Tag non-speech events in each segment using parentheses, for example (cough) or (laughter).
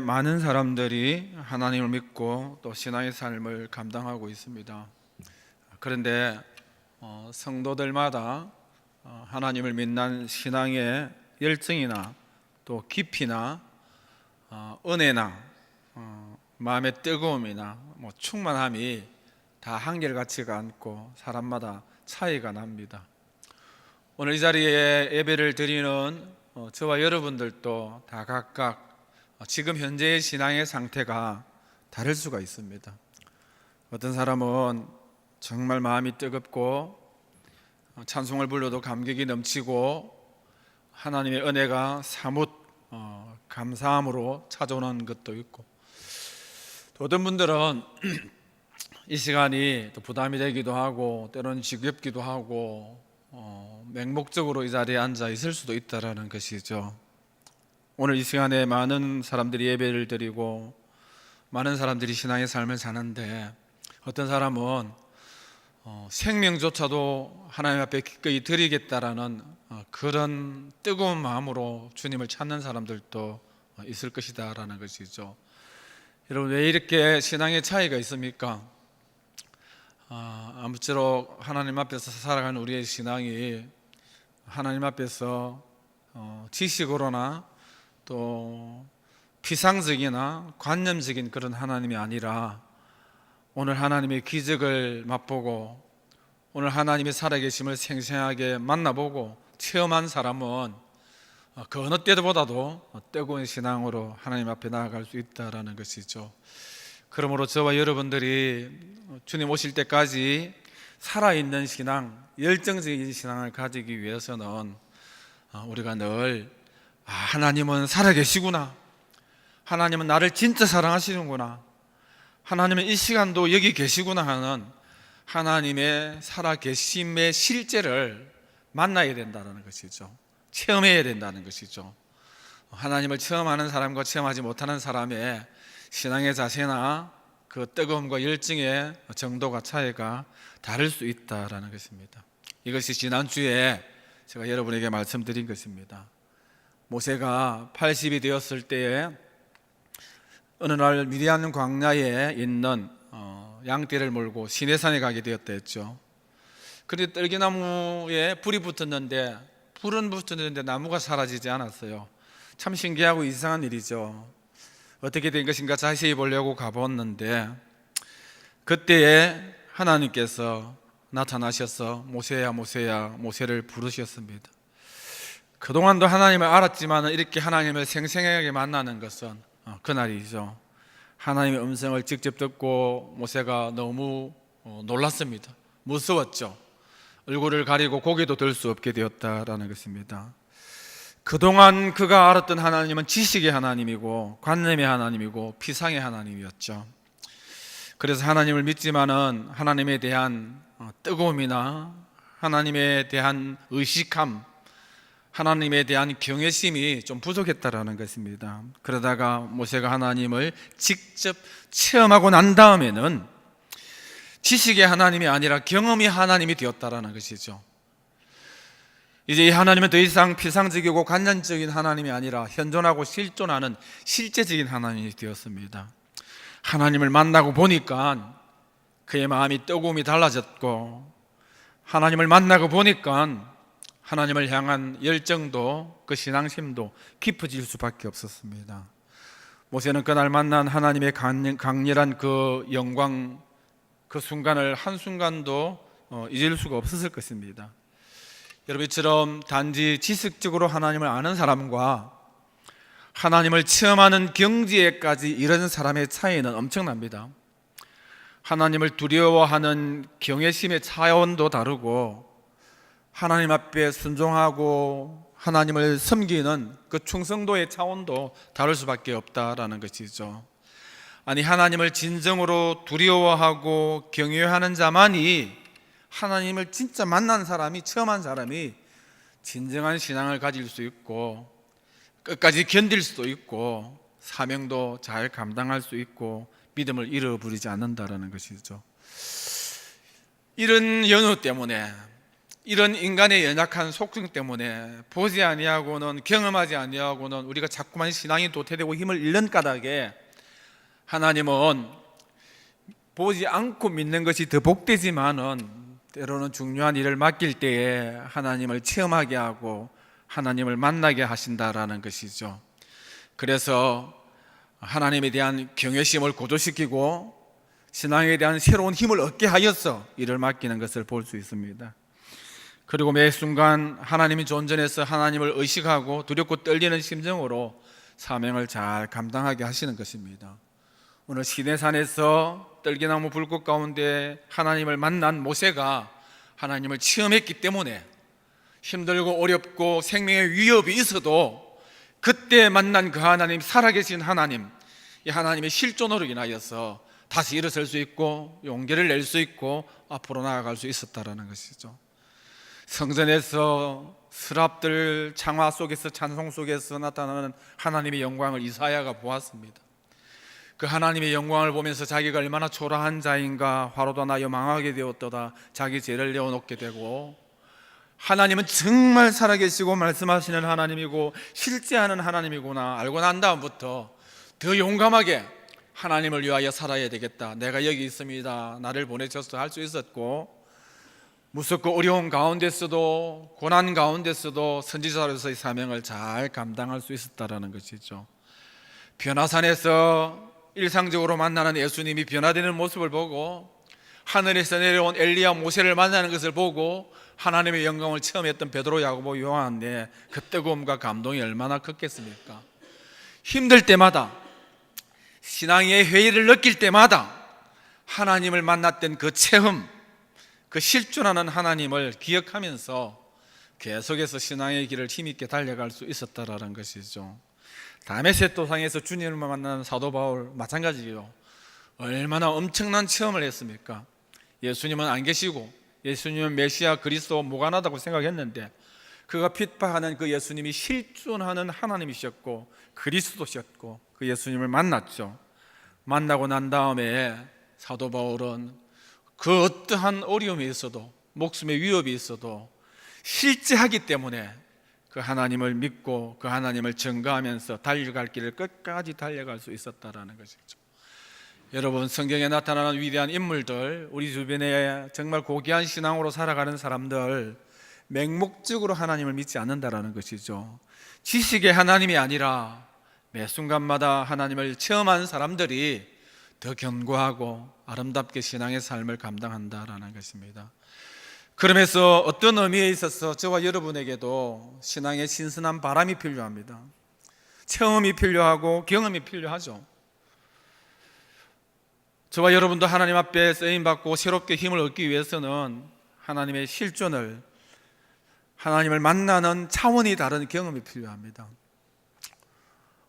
많은 사람들이 하나님을 믿고 또 신앙의 삶을 감당하고 있습니다. 그런데 어, 성도들마다 어, 하나님을 믿는 신앙의 열정이나 또 깊이나 어, 은혜나 어, 마음의 뜨거움이나 뭐 충만함이 다 한결같지가 않고 사람마다 차이가 납니다. 오늘 이 자리에 예배를 드리는 어, 저와 여러분들도 다 각각 어, 지금 현재의 신앙의 상태가 다를 수가 있습니다. 어떤 사람은 정말 마음이 뜨겁고 어, 찬송을 불러도 감격이 넘치고 하나님의 은혜가 사뭇 어, 감사함으로 찾아오는 것도 있고 또 어떤 분들은 (clears throat) 이 시간이 또 부담이 되기도 하고 때로는 지겹기도 하고 어, 맹목적으로 이 자리에 앉아 있을 수도 있다라는 것이죠. 오늘 이 시간에 많은 사람들이 예배를 드리고 많은 사람들이 신앙의 삶을 사는데 어떤 사람은 어, 생명조차도 하나님 앞에 기꺼이 드리겠다라는 어, 그런 뜨거운 마음으로 주님을 찾는 사람들도 어, 있을 것이다라는 것이죠. 여러분 왜 이렇게 신앙의 차이가 있습니까? 아, 아무쪼록 하나님 앞에서 살아가는 우리의 신앙이 하나님 앞에서 어, 지식으로나 또 피상적이나 관념적인 그런 하나님이 아니라 오늘 하나님의 기적을 맛보고 오늘 하나님의 살아계심을 생생하게 만나보고 체험한 사람은 어, 그 어느 때보다도 뜨거운 신앙으로 하나님 앞에 나아갈 수 있다라는 것이죠. 그러므로 저와 여러분들이 주님 오실 때까지 살아있는 신앙, 열정적인 신앙을 가지기 위해서는 어, 우리가 늘 아, 하나님은 살아계시구나. 하나님은 나를 진짜 사랑하시는구나. 하나님은 이 시간도 여기 계시구나 하는 하나님의 살아계심의 실제를 만나야 된다는 것이죠. 체험해야 된다는 것이죠. 하나님을 체험하는 사람과 체험하지 못하는 사람의 신앙의 자세나 그 뜨거움과 열정의 정도가 차이가 다를 수 있다라는 것입니다. 이것이 지난주에 제가 여러분에게 말씀드린 것입니다. 모세가 80이 되었을 때에 어느 날 미디안 광야에 있는 어, 양떼를 몰고 시내산에 가게 되었다 했죠. 그런데 떨기나무에 불이 붙었는데 불은 붙었는데 나무가 사라지지 않았어요. 참 신기하고 이상한 일이죠. 어떻게 된 것인가 자세히 보려고 가보았는데 그때에 하나님께서 나타나셔서 모세야 모세야 모세를 부르셨습니다. 그동안도 하나님을 알았지만 이렇게 하나님을 생생하게 만나는 것은 어, 그날이죠. 하나님의 음성을 직접 듣고 모세가 너무 어, 놀랐습니다. 무서웠죠. 얼굴을 가리고 고개도 들 수 없게 되었다라는 것입니다. 그동안 그가 알았던 하나님은 지식의 하나님이고 관념의 하나님이고 피상의 하나님이었죠. 그래서 하나님을 믿지만은 하나님에 대한 어, 뜨거움이나 하나님에 대한 의식함, 하나님에 대한 경외심이 좀 부족했다라는 것입니다. 그러다가 모세가 하나님을 직접 체험하고 난 다음에는 지식의 하나님이 아니라 경험이 하나님이 되었다라는 것이죠. 이제 이 하나님은 더 이상 피상적이고 관념적인 하나님이 아니라 현존하고 실존하는 실제적인 하나님이 되었습니다. 하나님을 만나고 보니까 그의 마음이 뜨거움이 달라졌고 하나님을 만나고 보니까 하나님을 향한 열정도 그 신앙심도 깊어질 수밖에 없었습니다. 모세는 그날 만난 하나님의 강렬한 그 영광 그 순간을 한 순간도 어, 잊을 수가 없었을 것입니다. 여러분처럼 단지 지식적으로 하나님을 아는 사람과 하나님을 체험하는 경지에까지 이르는 사람의 차이는 엄청납니다. 하나님을 두려워하는 경외심의 차원도 다르고 하나님 앞에 순종하고 하나님을 섬기는 그 충성도의 차원도 다를 수밖에 없다라는 것이죠. 아니 하나님을 진정으로 두려워하고 경외하는 자만이 하나님을 진짜 만난 사람이 체험한 사람이 진정한 신앙을 가질 수 있고 끝까지 견딜 수도 있고 사명도 잘 감당할 수 있고 믿음을 잃어버리지 않는다라는 것이죠. 이런 연우 때문에 이런 인간의 연약한 속성 때문에 보지 아니하고는 경험하지 아니하고는 우리가 자꾸만 신앙이 도태되고 힘을 잃는 까닭에 하나님은 보지 않고 믿는 것이 더 복되지만은 때로는 중요한 일을 맡길 때에 하나님을 체험하게 하고 하나님을 만나게 하신다라는 것이죠. 그래서 하나님에 대한 경외심을 고조시키고 신앙에 대한 새로운 힘을 얻게 하여서 일을 맡기는 것을 볼 수 있습니다. 그리고 매 순간 하나님이 존전해서 하나님을 의식하고 두렵고 떨리는 심정으로 사명을 잘 감당하게 하시는 것입니다. 오늘 시내산에서 떨기나무 불꽃 가운데 하나님을 만난 모세가 하나님을 체험했기 때문에 힘들고 어렵고 생명의 위협이 있어도 그때 만난 그 하나님 살아계신 하나님 이 하나님의 실존으로 인하여서 다시 일어설 수 있고 용기를 낼 수 있고 앞으로 나아갈 수 있었다라는 것이죠. 성전에서 스랍들 창화 속에서 찬송 속에서 나타나는 하나님의 영광을 이사야가 보았습니다. 그 하나님의 영광을 보면서 자기가 얼마나 초라한 자인가 화로도 나여 망하게 되었도다. 자기 죄를 내어놓게 되고 하나님은 정말 살아계시고 말씀하시는 하나님이고 실제하는 하나님이구나 알고 난 다음부터 더 용감하게 하나님을 위하여 살아야 되겠다. 내가 여기 있습니다. 나를 보내셔서 할 수 있었고 무섭고 어려운 가운데서도 고난 가운데서도 선지자로서의 사명을 잘 감당할 수 있었다라는 것이죠. 변화산에서 일상적으로 만나는 예수님이 변화되는 모습을 보고 하늘에서 내려온 엘리야 모세를 만나는 것을 보고 하나님의 영광을 체험했던 베드로 야고보 요한의 그 뜨거움과 감동이 얼마나 컸겠습니까? 힘들 때마다 신앙의 회의를 느낄 때마다 하나님을 만났던 그 체험 그 실존하는 하나님을 기억하면서 계속해서 신앙의 길을 힘있게 달려갈 수 있었다라는 것이죠. 다메섹 도상에서 주님을 만나는 사도 바울 마찬가지예요. 얼마나 엄청난 체험을 했습니까? 예수님은 안 계시고 예수님은 메시아 그리스도 무관하다고 생각했는데 그가 핍박하는 그 예수님이 실존하는 하나님이셨고 그리스도셨고 그 예수님을 만났죠. 만나고 난 다음에 사도 바울은 그 어떠한 어려움이 있어도 목숨의 위협이 있어도 실제하기 때문에 그 하나님을 믿고 그 하나님을 증거하면서 달려갈 길을 끝까지 달려갈 수 있었다라는 것이죠. 여러분 성경에 나타나는 위대한 인물들, 우리 주변에 정말 고귀한 신앙으로 살아가는 사람들 맹목적으로 하나님을 믿지 않는다라는 것이죠. 지식의 하나님이 아니라 매 순간마다 하나님을 체험한 사람들이 더 견고하고 아름답게 신앙의 삶을 감당한다라는 것입니다. 그러면서 어떤 의미에 있어서 저와 여러분에게도 신앙의 신선한 바람이 필요합니다. 체험이 필요하고 경험이 필요하죠. 저와 여러분도 하나님 앞에 쓰임 받고 새롭게 힘을 얻기 위해서는 하나님의 실존을 하나님을 만나는 차원이 다른 경험이 필요합니다.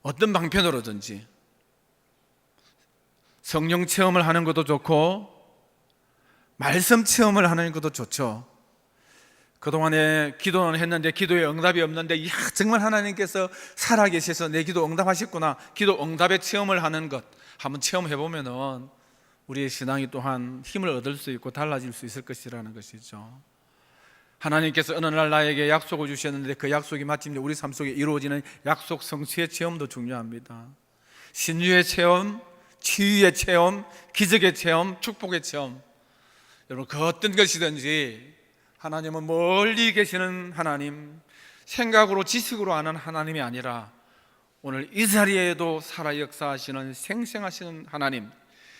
어떤 방편으로든지 성령 체험을 하는 것도 좋고 말씀 체험을 하는 것도 좋죠. 그동안에 기도는 했는데 기도에 응답이 없는데 야 정말 하나님께서 살아계셔서 내 기도 응답하셨구나. 기도 응답의 체험을 하는 것 한번 체험해 보면은 우리의 신앙이 또한 힘을 얻을 수 있고 달라질 수 있을 것이라는 것이죠. 하나님께서 어느 날 나에게 약속을 주셨는데 그 약속이 마침 우리 삶 속에 이루어지는 약속 성취의 체험도 중요합니다. 신유의 체험, 치유의 체험, 기적의 체험, 축복의 체험. 여러분 그 어떤 것이든지 하나님은 멀리 계시는 하나님, 생각으로 지식으로 아는 하나님이 아니라 오늘 이 자리에도 살아 역사하시는 생생하시는 하나님,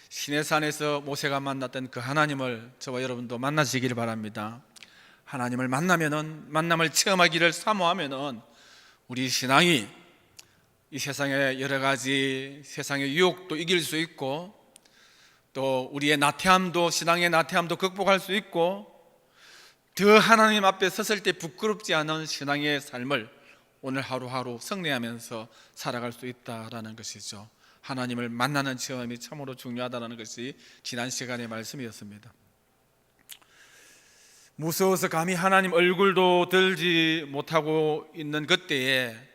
시내산에서 모세가 만났던 그 하나님을 저와 여러분도 만나시기를 바랍니다. 하나님을 만나면은 만남을 체험하기를 사모하면은 우리 신앙이 이 세상의 여러 가지 세상의 유혹도 이길 수 있고 또 우리의 나태함도 신앙의 나태함도 극복할 수 있고 더 하나님 앞에 섰을 때 부끄럽지 않은 신앙의 삶을 오늘 하루하루 성례하면서 살아갈 수 있다라는 것이죠. 하나님을 만나는 체험이 참으로 중요하다는 것이 지난 시간의 말씀이었습니다. 무서워서 감히 하나님 얼굴도 들지 못하고 있는 그때에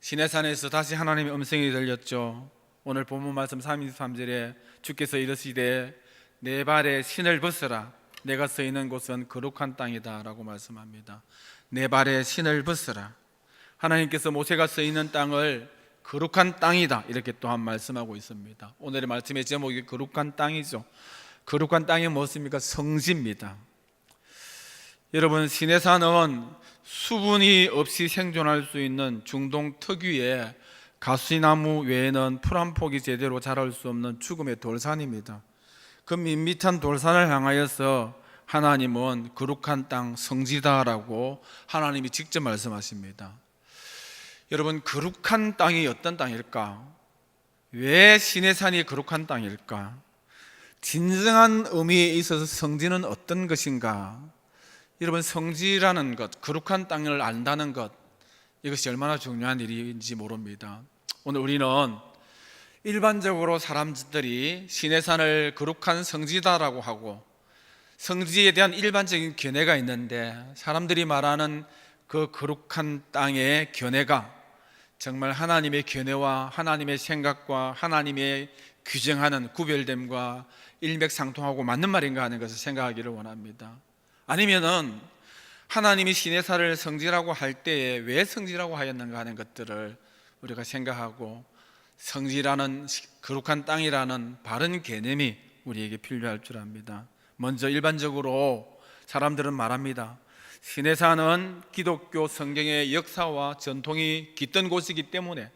시내산에서 다시 하나님의 음성이 들렸죠. 오늘 본문 말씀 33절에 주께서 이르시되 내 발에 신을 벗어라 내가 서 있는 곳은 거룩한 땅이다라고 말씀합니다. 내 발에 신을 벗으라. 하나님께서 모세가 서 있는 땅을 거룩한 땅이다 이렇게 또한 말씀하고 있습니다. 오늘의 말씀의 제목이 거룩한 땅이죠. 거룩한 땅이 무엇입니까? 성지입니다. 여러분 시내산은 수분이 없이 생존할 수 있는 중동 특유의 가수나무 외에는 풀 한 폭이 제대로 자랄 수 없는 죽음의 돌산입니다. 그 밋밋한 돌산을 향하여서 하나님은 거룩한 땅 성지다라고 하나님이 직접 말씀하십니다. 여러분 거룩한 땅이 어떤 땅일까? 왜 시내산이 거룩한 땅일까? 진정한 의미에 있어서 성지는 어떤 것인가? 여러분 성지라는 것, 거룩한 땅을 안다는 것 이것이 얼마나 중요한 일인지 모릅니다. 오늘 우리는 일반적으로 사람들이 시내산을 거룩한 성지다라고 하고 성지에 대한 일반적인 견해가 있는데 사람들이 말하는 그 거룩한 땅의 견해가 정말 하나님의 견해와 하나님의 생각과 하나님의 규정하는 구별됨과 일맥상통하고 맞는 말인가 하는 것을 생각하기를 원합니다. 아니면은 하나님이 시내사를 성지라고 할 때에 왜 성지라고 하였는가 하는 것들을 우리가 생각하고 성지라는 거룩한 땅이라는 바른 개념이 우리에게 필요할 줄 압니다. 먼저 일반적으로 사람들은 말합니다. 시내산은 기독교 성경의 역사와 전통이 깃든 곳이기 때문에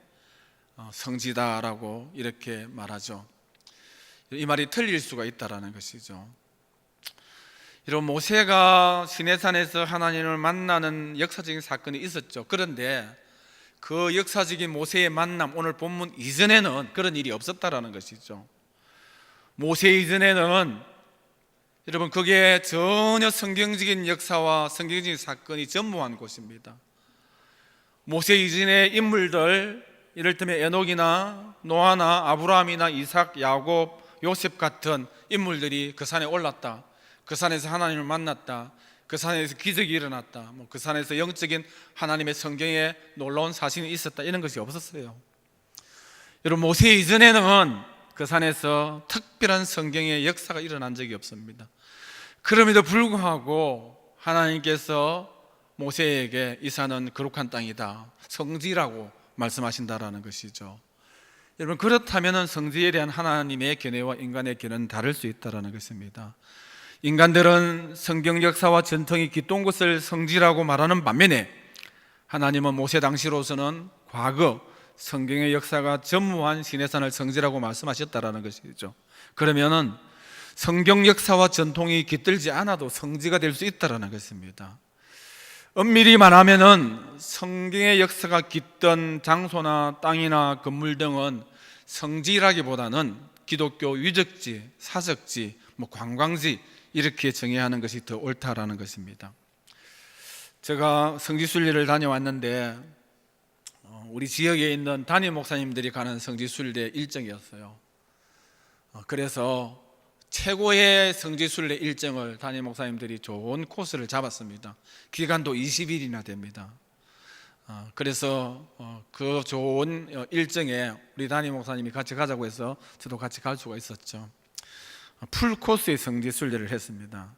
어, 성지다라고 이렇게 말하죠. 이 말이 틀릴 수가 있다라는 것이죠. 이런 모세가 시내산에서 하나님을 만나는 역사적인 사건이 있었죠. 그런데 그 역사적인 모세의 만남 오늘 본문 이전에는 그런 일이 없었다라는 것이죠. 모세 이전에는 여러분 그게 전혀 성경적인 역사와 성경적인 사건이 전무한 곳입니다. 모세 이전의 인물들 이를테면 에녹이나 노아나 아브라함이나 이삭, 야곱, 요셉 같은 인물들이 그 산에 올랐다. 그 산에서 하나님을 만났다. 그 산에서 기적이 일어났다. 뭐 그 산에서 영적인 하나님의 성경에 놀라운 사실이 있었다. 이런 것이 없었어요. 여러분 모세 이전에는 그 산에서 특별한 성경의 역사가 일어난 적이 없습니다. 그럼에도 불구하고 하나님께서 모세에게 이 산은 거룩한 땅이다. 성지라고 말씀하신다라는 것이죠. 여러분 그렇다면 성지에 대한 하나님의 견해와 인간의 견해는 다를 수 있다라는 것입니다. 인간들은 성경 역사와 전통이 깃돈 것을 성지라고 말하는 반면에 하나님은 모세 당시로서는 과거 성경의 역사가 전무한 시내산을 성지라고 말씀하셨다라는 것이죠. 그러면은 성경 역사와 전통이 깃들지 않아도 성지가 될 수 있다라는 것입니다. 엄밀히 말하면은 성경의 역사가 깃든 장소나 땅이나 건물 등은 성지라기보다는 기독교 유적지, 사적지, 뭐 관광지 이렇게 정해야 하는 것이 더 옳다라는 것입니다. 제가 성지순례를 다녀왔는데 어, 우리 지역에 있는 담임 목사님들이 가는 성지순례 일정이었어요. 어, 그래서 최고의 성지순례 일정을 담임 목사님들이 좋은 코스를 잡았습니다. 기간도 20일이나 됩니다. 어, 그래서 그 좋은 일정에 우리 담임 목사님이 같이 가자고 해서 저도 같이 갈 수가 있었죠. 풀 코스의 성지 순례를 했습니다.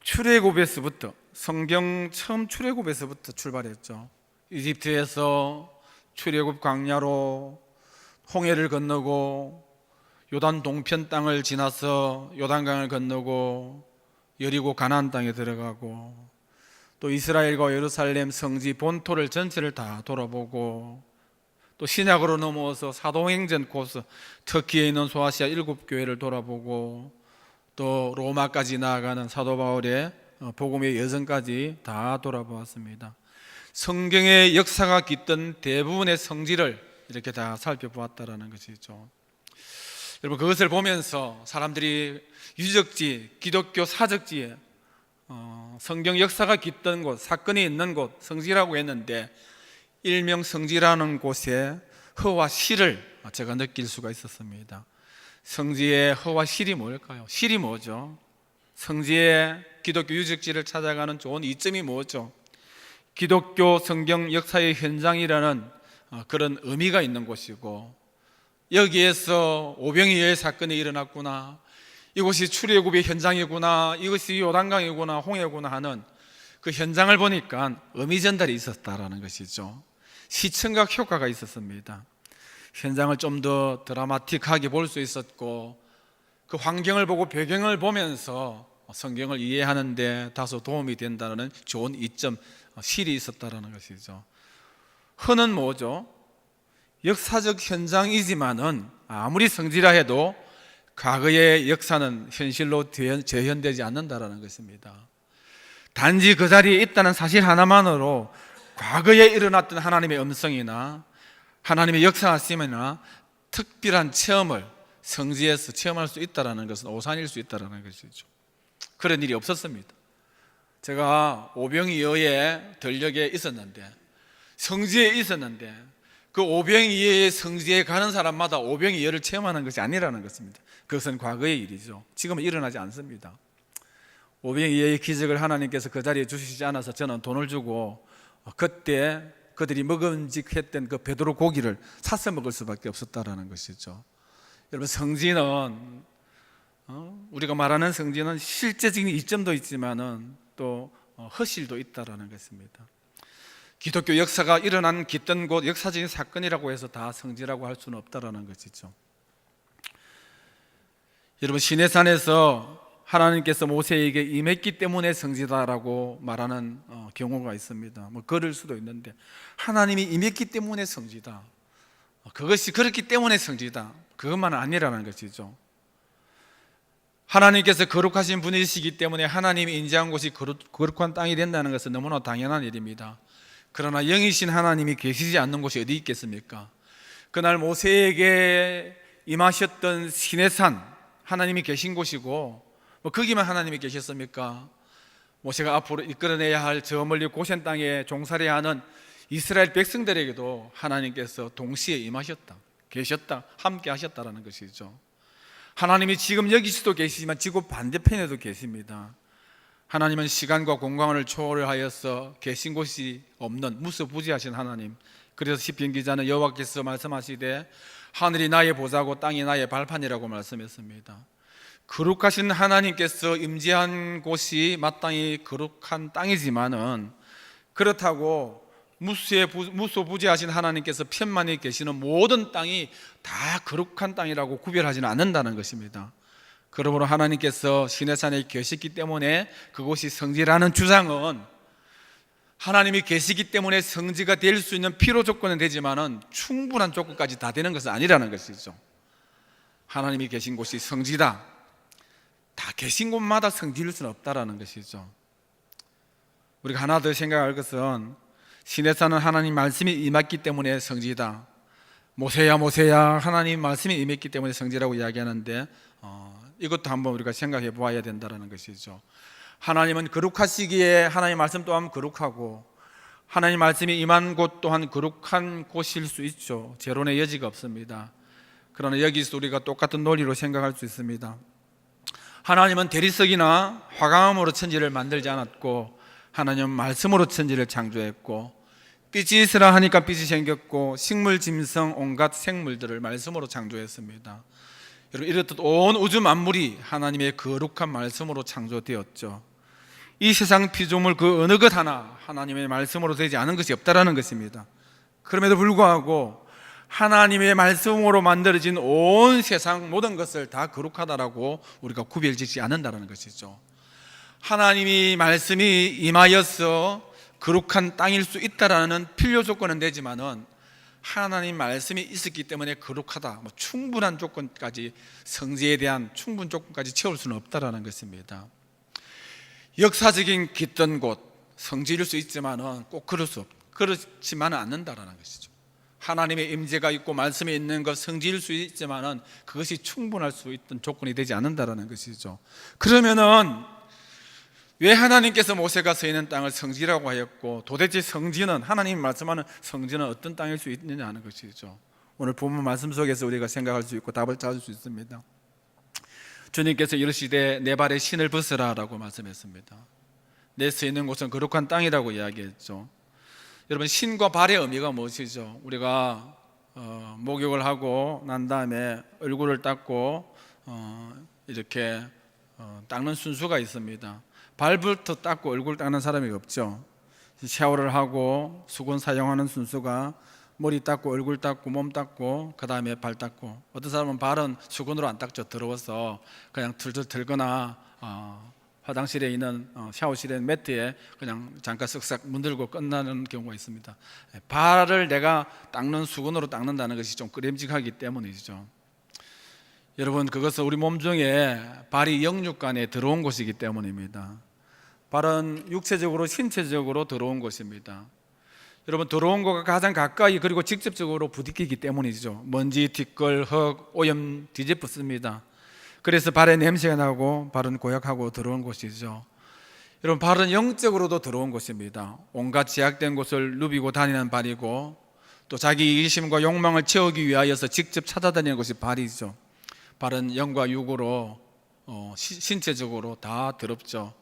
출애굽에서부터 성경 처음 출애굽에서부터 출발했죠. 이집트에서 출애굽 광야로 홍해를 건너고 요단 동편 땅을 지나서 요단강을 건너고 여리고 가나안 땅에 들어가고 또 이스라엘과 예루살렘 성지 본토를 전체를 다 돌아보고 또 신약으로 넘어와서 사도행전 코스 터키에 있는 소아시아 일곱 교회를 돌아보고 또 로마까지 나아가는 사도 바울의 어, 복음의 여정까지 다 돌아보았습니다. 성경의 역사가 깃든 대부분의 성지를 이렇게 다 살펴보았다라는 것이죠. 여러분 그것을 보면서 사람들이 유적지, 기독교 사적지에 어, 성경 역사가 깃든 곳, 사건이 있는 곳, 성지라고 했는데 일명 성지라는 곳에 허와 실을 제가 느낄 수가 있었습니다. 성지의 허와 실이 뭘까요? 실이 뭐죠? 성지의 기독교 유적지를 찾아가는 좋은 이점이 뭐죠? 기독교 성경 역사의 현장이라는 어, 그런 의미가 있는 곳이고 여기에서 오병이어의 사건이 일어났구나 이곳이 출애굽의 현장이구나, 이것이 요단강이구나, 홍해구나 하는 그 현장을 보니까 의미 전달이 있었다라는 것이죠. 시청각 효과가 있었습니다. 현장을 좀 더 드라마틱하게 볼 수 있었고 그 환경을 보고 배경을 보면서 성경을 이해하는데 다소 도움이 된다는 좋은 이점 실이 있었다라는 것이죠. 흔은 뭐죠? 역사적 현장이지만은 아무리 성지라 해도 과거의 역사는 현실로 재현- 재현되지 않는다라는 것입니다. 단지 그 자리에 있다는 사실 하나만으로 과거에 일어났던 하나님의 음성이나 하나님의 역사하심이나 특별한 체험을 성지에서 체험할 수 있다라는 것은 오산일 수 있다라는 것이죠. 그런 일이 없었습니다. 제가 오병이어의 전력에 있었는데 성지에 있었는데 그 오병이어의 성지에 가는 사람마다 오병이어를 체험하는 것이 아니라는 것입니다. 그것은 과거의 일이죠. 지금은 일어나지 않습니다. 오병이어의 기적을 하나님께서 그 자리에 주시지 않아서 저는 돈을 주고 그때 그들이 먹음직했던 그 베드로 고기를 사서 먹을 수밖에 없었다라는 것이죠. 여러분 성지는 어? 우리가 말하는 성지는 실제적인 이점도 있지만은 또 어, 허실도 있다라는 것입니다. 기독교 역사가 일어난 깃든 곳 역사적인 사건이라고 해서 다 성지라고 할 수는 없다라는 것이죠. 여러분 시내산에서 하나님께서 모세에게 임했기 때문에 성지다라고 말하는 어, 경우가 있습니다. 뭐 그럴 수도 있는데 하나님이 임했기 때문에 성지다. 어, 그것이 그렇기 때문에 성지다. 그것만은 아니라는 것이죠. 하나님께서 거룩하신 분이시기 때문에 하나님이 인지한 곳이 거룩, 거룩한 땅이 된다는 것은 너무나 당연한 일입니다. 그러나 영이신 하나님이 계시지 않는 곳이 어디 있겠습니까? 그날 모세에게 임하셨던 시내산 하나님이 계신 곳이고 뭐 거기만 하나님이 계셨습니까? 모세가 앞으로 이끌어내야 할 저 멀리 고센 땅에 종살이야 하는 이스라엘 백성들에게도 하나님께서 동시에 임하셨다, 계셨다, 함께 하셨다라는 것이죠. 하나님이 지금 여기서도 계시지만 지구 반대편에도 계십니다. 하나님은 시간과 공간을 초월하여서 계신 곳이 없는 무소부지하신 하나님. 그래서 시편 기자는 여호와께서 말씀하시되 하늘이 나의 보좌고 땅이 나의 발판이라고 말씀했습니다. 거룩하신 하나님께서 임재한 곳이 마땅히 거룩한 땅이지만은 그렇다고 무수의 무소부지하신 하나님께서 편만히 계시는 모든 땅이 다 거룩한 땅이라고 구별하지는 않는다는 것입니다. 그러므로 하나님께서 시내산에 계시기 때문에 그곳이 성지라는 주장은 하나님이 계시기 때문에 성지가 될 수 있는 필요 조건은 되지만은 충분한 조건까지 다 되는 것은 아니라는 것이죠. 하나님이 계신 곳이 성지다. 다 계신 곳마다 성지일 수는 없다라는 것이죠. 우리가 하나 더 생각할 것은 시내산은 하나님 말씀이 임했기 때문에 성지다. 모세야 모세야 하나님 말씀이 임했기 때문에 성지라고 이야기하는데 어, 이것도 한번 우리가 생각해 보아야 된다는 것이죠. 하나님은 거룩하시기에 하나님 말씀 또한 거룩하고 하나님 말씀이 임한 곳 또한 거룩한 곳일 수 있죠. 제론의 여지가 없습니다. 그러나 여기서 우리가 똑같은 논리로 생각할 수 있습니다. 하나님은 대리석이나 화강암으로 천지를 만들지 않았고 하나님은 말씀으로 천지를 창조했고 빛이 있으라 하니까 빛이 생겼고 식물, 짐승, 온갖 생물들을 말씀으로 창조했습니다. 여러분 이렇듯 온 우주 만물이 하나님의 거룩한 말씀으로 창조되었죠. 이 세상 피조물 그 어느 것 하나 하나님의 말씀으로 되지 않은 것이 없다라는 것입니다. 그럼에도 불구하고 하나님의 말씀으로 만들어진 온 세상 모든 것을 다 거룩하다라고 우리가 구별짓지 않는다는 것이죠. 하나님이 말씀이 임하여서 거룩한 땅일 수 있다라는 필요 조건은 되지만은 하나님 말씀이 있었기 때문에 거룩하다. 뭐 충분한 조건까지 성지에 대한 충분 조건까지 채울 수는 없다라는 것입니다. 역사적인 깃든 곳 성지일 수 있지만은 꼭 그럴 수 없. 그렇지만은 않는다라는 것이죠. 하나님의 임재가 있고 말씀이 있는 것 성지일 수 있지만은 그것이 충분할 수 있던 조건이 되지 않는다라는 것이죠. 그러면은 왜 하나님께서 모세가 서 있는 땅을 성지라고 하였고 도대체 성지는 하나님 말씀하는 성지는 어떤 땅일 수 있느냐 하는 것이죠. 오늘 본문 말씀 속에서 우리가 생각할 수 있고 답을 찾을 수 있습니다. 주님께서 이르시되 내 발에 신을 벗으라라고 말씀했습니다. 내 서 있는 곳은 거룩한 땅이라고 이야기했죠. 여러분 신과 발의 의미가 무엇이죠? 우리가 어, 목욕을 하고 난 다음에 얼굴을 닦고 어, 이렇게 어, 닦는 순수가 있습니다. 발부터 닦고 얼굴 닦는 사람이 없죠. 샤워를 하고 수건 사용하는 순수가 머리 닦고 얼굴 닦고 몸 닦고 그 다음에 발 닦고 어떤 사람은 발은 수건으로 안 닦죠 더러워서 그냥 틀틀 들거나 어, 화장실에 있는 어, 샤워실에 매트에 그냥 잠깐 쓱싹 문들고 끝나는 경우가 있습니다. 예, 발을 내가 닦는 수건으로 닦는다는 것이 좀 끄림직하기 때문이죠. 여러분 그것은 우리 몸 중에 발이 영육간에 들어온 곳이기 때문입니다. 발은 육체적으로 신체적으로 들어온 것입니다. 여러분 들어온 것과 가장 가까이 그리고 직접적으로 부딪히기 때문이죠. 먼지, 티끌, 흙, 오염 뒤집었습니다. 그래서 발에 냄새가 나고 발은 고약하고 들어온 곳이죠. 여러분 발은 영적으로도 들어온 곳입니다. 온갖 제약된 곳을 누비고 다니는 발이고 또 자기 이기심과 욕망을 채우기 위하여서 직접 찾아다니는 것이 발이죠. 발은 영과 육으로 어, 시- 신체적으로 다 더럽죠.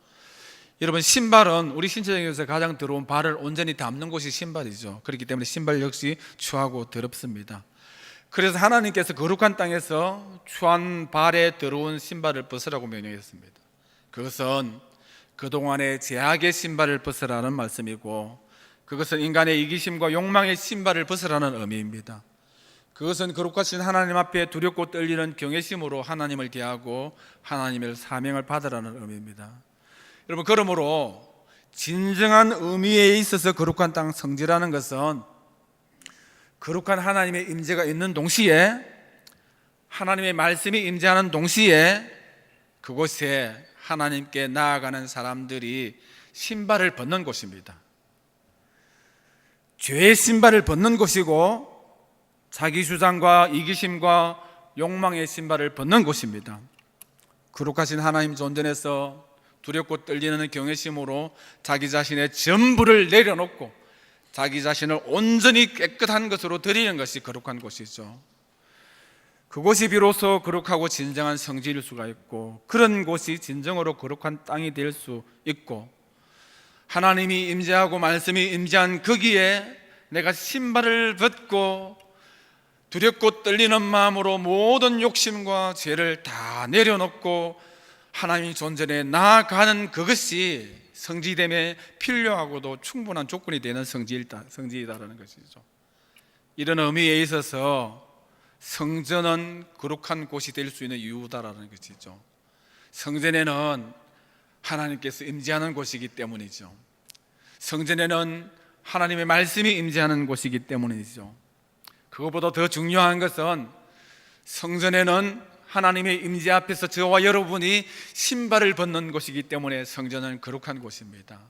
여러분 신발은 우리 신체적에서 가장 더러운 발을 온전히 담는 곳이 신발이죠. 그렇기 때문에 신발 역시 추하고 더럽습니다. 그래서 하나님께서 거룩한 땅에서 추한 발에 더러운 신발을 벗으라고 명령했습니다. 그것은 그동안의 제약의 신발을 벗으라는 말씀이고 그것은 인간의 이기심과 욕망의 신발을 벗으라는 의미입니다. 그것은 거룩하신 하나님 앞에 두렵고 떨리는 경외심으로 하나님을 대하고 하나님의 사명을 받으라는 의미입니다. 여러분 그러므로 진정한 의미에 있어서 거룩한 땅 성지라는 것은 거룩한 하나님의 임재가 있는 동시에 하나님의 말씀이 임재하는 동시에 그곳에 하나님께 나아가는 사람들이 신발을 벗는 곳입니다. 죄의 신발을 벗는 곳이고 자기 주장과 이기심과 욕망의 신발을 벗는 곳입니다. 거룩하신 하나님 존전에서 두렵고 떨리는 경외심으로 자기 자신의 전부를 내려놓고 자기 자신을 온전히 깨끗한 것으로 드리는 것이 거룩한 곳이죠. 그곳이 비로소 거룩하고 진정한 성지일 수가 있고 그런 곳이 진정으로 거룩한 땅이 될 수 있고 하나님이 임재하고 말씀이 임재한 거기에 내가 신발을 벗고 두렵고 떨리는 마음으로 모든 욕심과 죄를 다 내려놓고 하나님 존전에 나아가는 그것이 성지됨에 필요하고도 충분한 조건이 되는 성지이다, 성지이다라는 것이죠. 이런 의미에 있어서 성전은 거룩한 곳이 될 수 있는 이유다라는 것이죠. 성전에는 하나님께서 임재하는 곳이기 때문이죠. 성전에는 하나님의 말씀이 임재하는 곳이기 때문이죠. 그것보다 더 중요한 것은 성전에는 하나님의 임재 앞에서 저와 여러분이 신발을 벗는 곳이기 때문에 성전은 거룩한 곳입니다.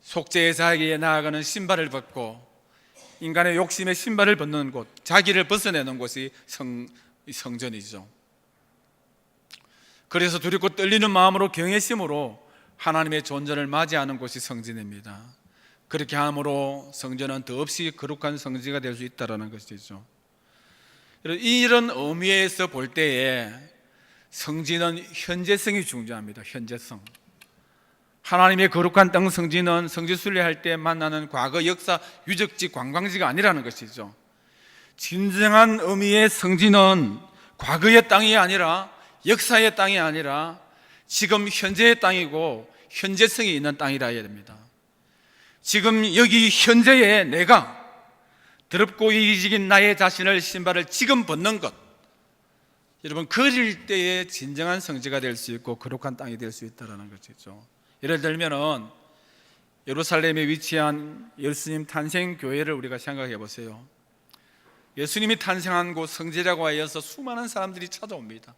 속죄의 자에게 나아가는 신발을 벗고 인간의 욕심의 신발을 벗는 곳, 자기를 벗어내는 곳이 성, 성전이죠. 그래서 두렵고 떨리는 마음으로 경외심으로 하나님의 존재를 맞이하는 곳이 성전입니다. 그렇게 함으로 성전은 더없이 거룩한 성지가 될 수 있다라는 것이죠. 이런 의미에서 볼 때에 성지는 현재성이 중요합니다. 현재성. 하나님의 거룩한 땅 성지는 성지 순례할 때 만나는 과거 역사 유적지 관광지가 아니라는 것이죠. 진정한 의미의 성지는 과거의 땅이 아니라 역사의 땅이 아니라 지금 현재의 땅이고 현재성이 있는 땅이라 해야 됩니다. 지금 여기 현재에 내가 더럽고 이기적인 나의 자신을 신발을 지금 벗는 것. 여러분 그릴 때에 진정한 성지가 될 수 있고 거룩한 땅이 될 수 있다는 것이죠. 예를 들면은 예루살렘에 위치한 예수님 탄생 교회를 우리가 생각해 보세요. 예수님이 탄생한 곳 성지라고 하여서 수많은 사람들이 찾아옵니다.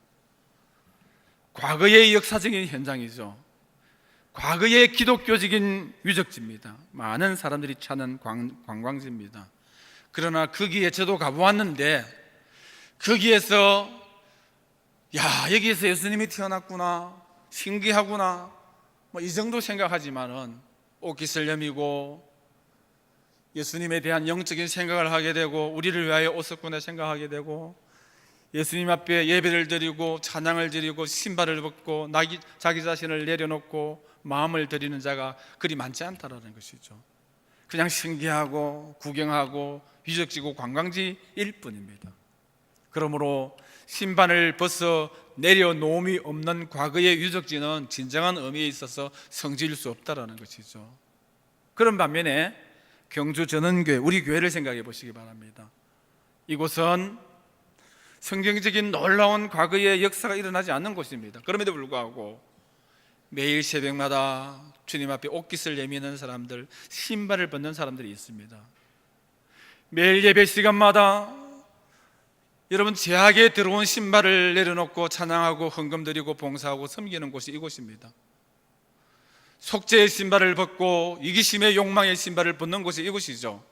과거의 역사적인 현장이죠. 과거의 기독교적인 유적지입니다. 많은 사람들이 찾는 관, 관광지입니다 그러나 거기에 저도 가보았는데 거기에서 야 여기에서 예수님이 태어났구나 신기하구나 뭐 이 정도 생각하지만은 옷깃슬염이고 예수님에 대한 영적인 생각을 하게 되고 우리를 위하여 오셨구나 생각하게 되고 예수님 앞에 예배를 드리고 찬양을 드리고 신발을 벗고 자기 자신을 내려놓고 마음을 드리는 자가 그리 많지 않다라는 것이죠. 그냥 신기하고 구경하고 유적지고 관광지일 뿐입니다. 그러므로 신반을 벗어 내려놓음이 없는 과거의 유적지는 진정한 의미에 있어서 성지일 수 없다라는 것이죠. 그런 반면에 경주 전원교회 우리 교회를 생각해 보시기 바랍니다. 이곳은 성경적인 놀라운 과거의 역사가 일어나지 않는 곳입니다. 그럼에도 불구하고 매일 새벽마다 주님 앞에 옷깃을 내미는 사람들, 신발을 벗는 사람들이 있습니다. 매일 예배 시간마다 여러분 제하게 들어온 신발을 내려놓고 찬양하고 헌금 드리고 봉사하고 섬기는 곳이 이곳입니다. 속죄의 신발을 벗고 이기심의 욕망의 신발을 벗는 곳이 이곳이죠.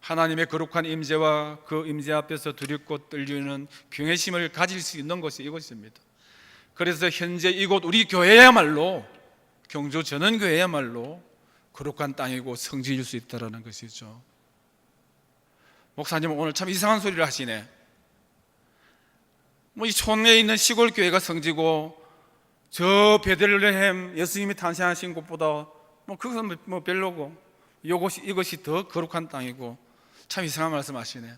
하나님의 거룩한 임재와 그 임재 앞에서 두렵고 떨리는 경외심을 가질 수 있는 곳이 이곳입니다. 그래서 현재 이곳 우리 교회야말로 경주 전원교회야말로 거룩한 땅이고 성지일 수 있다라는 것이죠. 목사님 오늘 참 이상한 소리를 하시네. 뭐 이 촌에 있는 시골 교회가 성지고 저 베들레헴 예수님이 탄생하신 곳보다 뭐 그것은 뭐- 뭐 별로고 이것이 이것이 더 거룩한 땅이고 참 이상한 말씀하시네.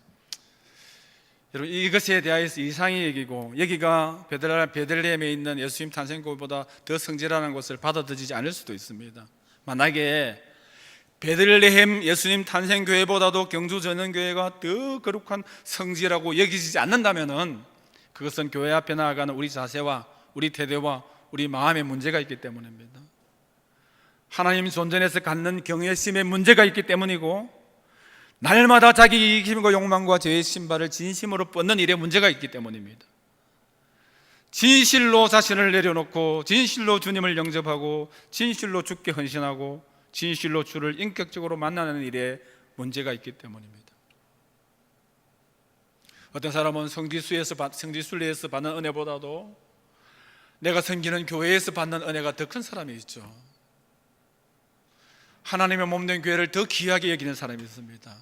여러분 이것에 대하여서 이상의 얘기고 여기가 베들레- 베들레헴에 있는 예수님 탄생고보다 더 성지라는 것을 받아들이지 않을 수도 있습니다. 만약에 베들레헴 예수님 탄생 교회보다도 경주 전원 교회가 더 거룩한 성지라고 여기지 않는다면은 그것은 교회 앞에 나아가는 우리 자세와 우리 태도와 우리 마음의 문제가 있기 때문입니다. 하나님 존전에서 갖는 경외심의 문제가 있기 때문이고 날마다 자기 이기심과 욕망과 죄의 신발을 진심으로 뻗는 일에 문제가 있기 때문입니다. 진실로 자신을 내려놓고 진실로 주님을 영접하고 진실로 주께 헌신하고 진실로 주를 인격적으로 만나는 일에 문제가 있기 때문입니다. 어떤 사람은 성지수에서 받- 성지순례에서 받는 은혜보다도 내가 섬기는 교회에서 받는 은혜가 더 큰 사람이 있죠. 하나님의 몸된 교회를 더 귀하게 여기는 사람이 있습니다.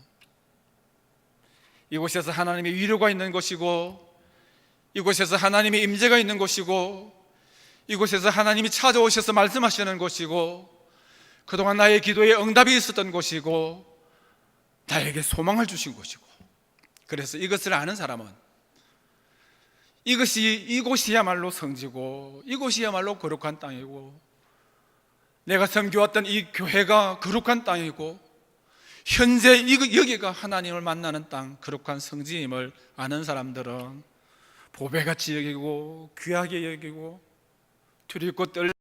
이곳에서 하나님의 위로가 있는 곳이고 이곳에서 하나님의 임재가 있는 곳이고 이곳에서 하나님이 찾아오셔서 말씀하시는 곳이고 그동안 나의 기도에 응답이 있었던 곳이고 나에게 소망을 주신 곳이고. 그래서 이것을 아는 사람은 이것이 이곳이야말로 성지고 이곳이야말로 거룩한 땅이고 내가 섬겨왔던 이 교회가 거룩한 땅이고 현재 이- 여기가 하나님을 만나는 땅 거룩한 성지임을 아는 사람들은 보배같이 여기고 귀하게 여기고 두렵고 떨